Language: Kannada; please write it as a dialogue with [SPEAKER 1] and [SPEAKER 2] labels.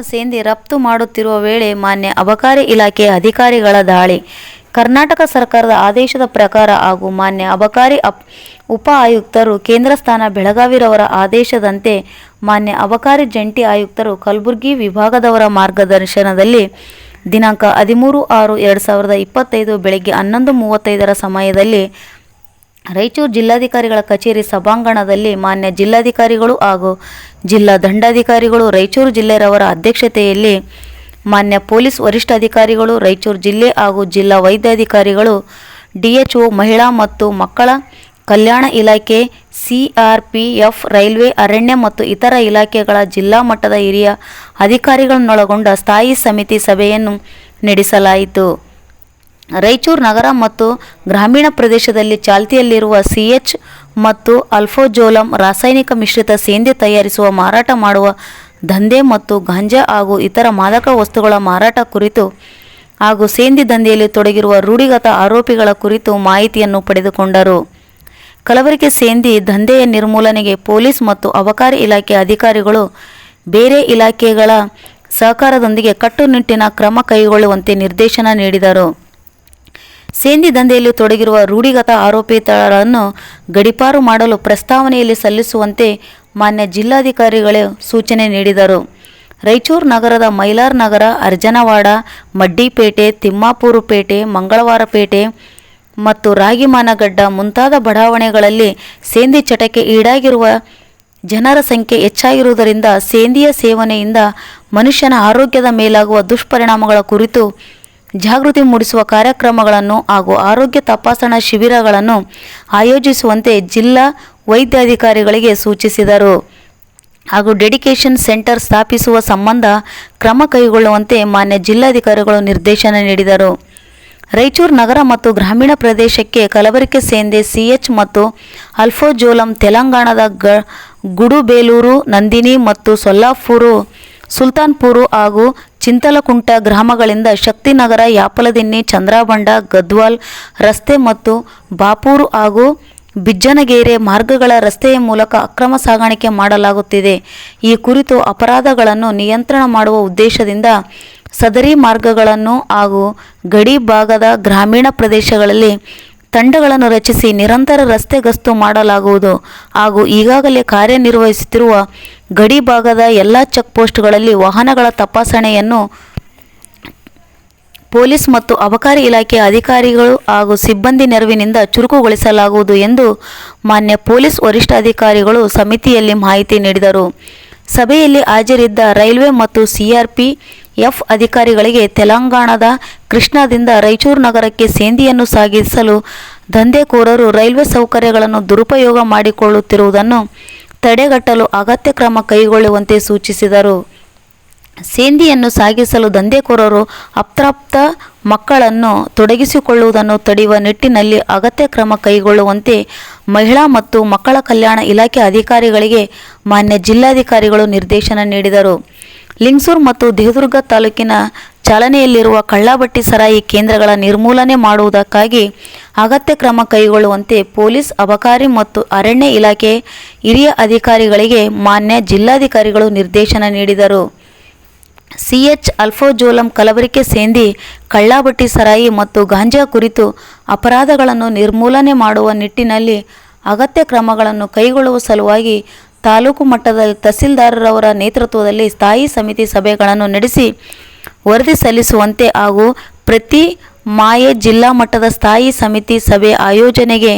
[SPEAKER 1] ಸೇಂದಿ ರಫ್ತು ಮಾಡುತ್ತಿರುವ ವೇಳೆ ಮಾನ್ಯ ಅಬಕಾರಿ ಇಲಾಖೆ ಅಧಿಕಾರಿಗಳ ದಾಳಿ. ಕರ್ನಾಟಕ ಸರ್ಕಾರದ ಆದೇಶದ ಪ್ರಕಾರ ಹಾಗೂ ಮಾನ್ಯ ಅಬಕಾರಿ ಅಪ್ ಉಪ ಆಯುಕ್ತರು ಕೇಂದ್ರ ಸ್ಥಾನ ಬೆಳಗಾವಿರವರ ಆದೇಶದಂತೆ ಮಾನ್ಯ ಅಬಕಾರಿ ಜಂಟಿ ಆಯುಕ್ತರು ಕಲಬುರಗಿ ವಿಭಾಗದವರ ಮಾರ್ಗದರ್ಶನದಲ್ಲಿ ದಿನಾಂಕ ಹದಿಮೂರು ಆರು ಎರಡು ಸಾವಿರದ ಇಪ್ಪತ್ತೈದು ಬೆಳಗ್ಗೆ ಹನ್ನೊಂದು ಮೂವತ್ತೈದರ ಸಮಯದಲ್ಲಿ ರಾಯಚೂರು ಜಿಲ್ಲಾಧಿಕಾರಿಗಳ ಕಚೇರಿ ಸಭಾಂಗಣದಲ್ಲಿ ಮಾನ್ಯ ಜಿಲ್ಲಾಧಿಕಾರಿಗಳು ಹಾಗೂ ಜಿಲ್ಲಾ ದಂಡಾಧಿಕಾರಿಗಳು ರಾಯಚೂರು ಜಿಲ್ಲೆಯವರ ಅಧ್ಯಕ್ಷತೆಯಲ್ಲಿ ಮಾನ್ಯ ಪೊಲೀಸ್ ವರಿಷ್ಠಾಧಿಕಾರಿಗಳು, ರಾಯಚೂರು ಜಿಲ್ಲೆ ಹಾಗೂ ಜಿಲ್ಲಾ ವೈದ್ಯಾಧಿಕಾರಿಗಳು, ಡಿಎಚ್ಒ ಮಹಿಳಾ ಮತ್ತು ಮಕ್ಕಳ ಕಲ್ಯಾಣ ಇಲಾಖೆ, ಸಿಆರ್ಪಿಎಫ್, ರೈಲ್ವೆ, ಅರಣ್ಯ ಮತ್ತು ಇತರ ಇಲಾಖೆಗಳ ಜಿಲ್ಲಾ ಮಟ್ಟದ ಹಿರಿಯ ಅಧಿಕಾರಿಗಳನ್ನೊಳಗೊಂಡ ಸ್ಥಾಯಿ ಸಮಿತಿ ಸಭೆಯನ್ನು ನಡೆಸಲಾಯಿತು. ರಾಯಚೂರು ನಗರ ಮತ್ತು ಗ್ರಾಮೀಣ ಪ್ರದೇಶದಲ್ಲಿ ಚಾಲ್ತಿಯಲ್ಲಿರುವ ಸಿಎಚ್ ಮತ್ತು ಅಲ್ಫೋಜೋಲಂ ರಾಸಾಯನಿಕ ಮಿಶ್ರಿತ ಸೇಂದೆ ತಯಾರಿಸುವ ಮಾರಾಟ ಮಾಡುವ ದಂಧೆ ಮತ್ತು ಗಾಂಜಾ ಹಾಗೂ ಇತರ ಮಾದಕ ವಸ್ತುಗಳ ಮಾರಾಟ ಕುರಿತು ಹಾಗೂ ಸೇಂದಿ ದಂಧೆಯಲ್ಲಿ ತೊಡಗಿರುವ ರೂಢಿಗತ ಆರೋಪಿಗಳ ಕುರಿತು ಮಾಹಿತಿಯನ್ನು ಪಡೆದುಕೊಂಡರು. ಕಲಬೆರಕೆ ಸೇಂದಿ ದಂಧೆಯ ನಿರ್ಮೂಲನೆಗೆ ಪೊಲೀಸ್ ಮತ್ತು ಅಬಕಾರಿ ಇಲಾಖೆ ಅಧಿಕಾರಿಗಳು ಬೇರೆ ಇಲಾಖೆಗಳ ಸಹಕಾರದೊಂದಿಗೆ ಕಟ್ಟುನಿಟ್ಟಿನ ಕ್ರಮ ಕೈಗೊಳ್ಳುವಂತೆ ನಿರ್ದೇಶನ ನೀಡಿದರು. ಸೇಂದಿ ದಂಧೆಯಲ್ಲಿ ತೊಡಗಿರುವ ರೂಢಿಗತ ಆರೋಪಿತರನ್ನು ಗಡಿಪಾರು ಮಾಡಲು ಪ್ರಸ್ತಾವನೆಯಲ್ಲಿ ಸಲ್ಲಿಸುವಂತೆ ಮಾನ್ಯ ಜಿಲ್ಲಾಧಿಕಾರಿಗಳು ಸೂಚನೆ ನೀಡಿದರು. ರಾಯಚೂರು ನಗರದ ಮೈಲಾರ್ ನಗರ, ಅರ್ಜನವಾಡ, ಮಡ್ಡಿಪೇಟೆ ತಿಮ್ಮಾಪುರಪೇಟೆ ಮಂಗಳವಾರಪೇಟೆ ಮತ್ತು ರಾಗಿಮಾನಗಡ್ಡ ಮುಂತಾದ ಬಡಾವಣೆಗಳಲ್ಲಿ ಸೇಂದಿ ಚಟಕ್ಕೆ ಈಡಾಗಿರುವ ಜನರ ಸಂಖ್ಯೆ ಹೆಚ್ಚಾಗಿರುವುದರಿಂದ ಸೇಂದಿಯ ಸೇವನೆಯಿಂದ ಮನುಷ್ಯನ ಆರೋಗ್ಯದ ಮೇಲಾಗುವ ದುಷ್ಪರಿಣಾಮಗಳ ಕುರಿತು ಜಾಗೃತಿ ಮೂಡಿಸುವ ಕಾರ್ಯಕ್ರಮಗಳನ್ನು ಹಾಗೂ ಆರೋಗ್ಯ ತಪಾಸಣಾ ಶಿಬಿರಗಳನ್ನು ಆಯೋಜಿಸುವಂತೆ ಜಿಲ್ಲಾ ವೈದ್ಯಾಧಿಕಾರಿಗಳಿಗೆ ಸೂಚಿಸಿದರು. ಹಾಗೂ ಡೆಡಿಕೇಶನ್ ಸೆಂಟರ್ ಸ್ಥಾಪಿಸುವ ಸಂಬಂಧ ಕ್ರಮ ಕೈಗೊಳ್ಳುವಂತೆ ಮಾನ್ಯ ಜಿಲ್ಲಾಧಿಕಾರಿಗಳು ನಿರ್ದೇಶನ ನೀಡಿದರು. ರಾಯಚೂರು ನಗರ ಮತ್ತು ಗ್ರಾಮೀಣ ಪ್ರದೇಶಕ್ಕೆ ಕಲಬೆರಕೆ ಸೇಂದೆ ಸಿಎಚ್ ಮತ್ತು ಅಲ್ಫೋಜೋಲಂ ತೆಲಂಗಾಣದ ಗ, ಗುಡುಬೇಲೂರು, ನಂದಿನಿ ಮತ್ತು ಸೊಲ್ಲಾಪುರು, ಸುಲ್ತಾನ್ಪುರು ಹಾಗೂ ಚಿಂತಲಕುಂಟ ಗ್ರಾಮಗಳಿಂದ ಶಕ್ತಿನಗರ, ಯಾಪಲದಿನ್ನಿ, ಚಂದ್ರಾಬಂಡ, ಗದ್ವಾಲ್ ರಸ್ತೆ ಮತ್ತು ಬಾಪೂರು ಹಾಗೂ ಬಿಜ್ಜನಗೇರೆ ಮಾರ್ಗಗಳ ರಸ್ತೆಯ ಮೂಲಕ ಅಕ್ರಮ ಸಾಗಾಣಿಕೆ ಮಾಡಲಾಗುತ್ತಿದೆ. ಈ ಕುರಿತು ಅಪರಾಧಗಳನ್ನು ನಿಯಂತ್ರಣ ಮಾಡುವ ಉದ್ದೇಶದಿಂದ ಸದರಿ ಮಾರ್ಗಗಳನ್ನು ಹಾಗೂ ಗಡಿ ಭಾಗದ ಗ್ರಾಮೀಣ ಪ್ರದೇಶಗಳಲ್ಲಿ ತಂಡಗಳನ್ನು ರಚಿಸಿ ನಿರಂತರ ರಸ್ತೆ ಗಸ್ತು ಮಾಡಲಾಗುವುದು. ಹಾಗೂ ಈಗಾಗಲೇ ಕಾರ್ಯನಿರ್ವಹಿಸುತ್ತಿರುವ ಗಡಿ ಭಾಗದ ಎಲ್ಲ ಚೆಕ್ಪೋಸ್ಟ್ಗಳಲ್ಲಿ ವಾಹನಗಳ ತಪಾಸಣೆಯನ್ನು ಪೊಲೀಸ್ ಮತ್ತು ಅಬಕಾರಿ ಇಲಾಖೆ ಅಧಿಕಾರಿಗಳು ಹಾಗೂ ಸಿಬ್ಬಂದಿ ನೆರವಿನಿಂದ ಚುರುಕುಗೊಳಿಸಲಾಗುವುದು ಎಂದು ಮಾನ್ಯ ಪೊಲೀಸ್ ವರಿಷ್ಠಾಧಿಕಾರಿಗಳು ಸಮಿತಿಯಲ್ಲಿ ಮಾಹಿತಿ ನೀಡಿದರು. ಸಭೆಯಲ್ಲಿ ಹಾಜರಿದ್ದ ರೈಲ್ವೆ ಮತ್ತು ಸಿಆರ್ಪಿಎಫ್ ಅಧಿಕಾರಿಗಳಿಗೆ ತೆಲಂಗಾಣದ ಕೃಷ್ಣಾದಿಂದ ರಾಯಚೂರು ನಗರಕ್ಕೆ ಸೇಂದಿಯನ್ನು ಸಾಗಿಸಲು ದಂಧೆಕೋರರು ರೈಲ್ವೆ ಸೌಕರ್ಯಗಳನ್ನು ದುರುಪಯೋಗ ಮಾಡಿಕೊಳ್ಳುತ್ತಿರುವುದನ್ನು ತಡೆಗಟ್ಟಲು ಅಗತ್ಯ ಕ್ರಮ ಕೈಗೊಳ್ಳುವಂತೆ ಸೂಚಿಸಿದರು. ಸೇಂದಿಯನ್ನು ಸಾಗಿಸಲು ದಂಧೆಕೋರರು ಅಪ್ರಾಪ್ತ ಮಕ್ಕಳನ್ನು ತೊಡಗಿಸಿಕೊಳ್ಳುವುದನ್ನು ತಡೆಯುವ ನಿಟ್ಟಿನಲ್ಲಿ ಅಗತ್ಯ ಕ್ರಮ ಕೈಗೊಳ್ಳುವಂತೆ ಮಹಿಳಾ ಮತ್ತು ಮಕ್ಕಳ ಕಲ್ಯಾಣ ಇಲಾಖೆ ಅಧಿಕಾರಿಗಳಿಗೆ ಮಾನ್ಯ ಜಿಲ್ಲಾಧಿಕಾರಿಗಳು ನಿರ್ದೇಶನ ನೀಡಿದರು. ಲಿಂಗಸೂರು ಮತ್ತು ದೇವದುರ್ಗ ತಾಲೂಕಿನ ಚಾಲನೆಯಲ್ಲಿರುವ ಕಳ್ಳಬಟ್ಟಿ ಸರಾಯಿ ಕೇಂದ್ರಗಳ ನಿರ್ಮೂಲನೆ ಮಾಡುವುದಕ್ಕಾಗಿ ಅಗತ್ಯ ಕ್ರಮ ಕೈಗೊಳ್ಳುವಂತೆ ಪೊಲೀಸ್, ಅಬಕಾರಿ ಮತ್ತು ಅರಣ್ಯ ಇಲಾಖೆ ಹಿರಿಯ ಅಧಿಕಾರಿಗಳಿಗೆ ಮಾನ್ಯ ಜಿಲ್ಲಾಧಿಕಾರಿಗಳು ನಿರ್ದೇಶನ ನೀಡಿದರು. ಸಿಎಚ್ ಅಲ್ಫೋಜೋಲಂ ಕಲಬರಿಕೆ ಸೇಂದಿ ಕಳ್ಳಾಬಟ್ಟಿ ಸರಾಯಿ ಮತ್ತು ಗಾಂಜಾ ಕುರಿತು ಅಪರಾಧಗಳನ್ನು ನಿರ್ಮೂಲನೆ ಮಾಡುವ ನಿಟ್ಟಿನಲ್ಲಿ ಅಗತ್ಯ ಕ್ರಮಗಳನ್ನು ಕೈಗೊಳ್ಳುವ ಸಲುವಾಗಿ ತಾಲೂಕು ಮಟ್ಟದ ತಹಸೀಲ್ದಾರರವರ ನೇತೃತ್ವದಲ್ಲಿ ಸ್ಥಾಯಿ ಸಮಿತಿ ಸಭೆಗಳನ್ನು ನಡೆಸಿ ವರದಿ ಸಲ್ಲಿಸುವಂತೆ ಹಾಗೂ ಪ್ರತಿ ಮಾಯೆ ಜಿಲ್ಲಾ ಮಟ್ಟದ ಸ್ಥಾಯಿ ಸಮಿತಿ ಸಭೆ ಆಯೋಜನೆಗೆ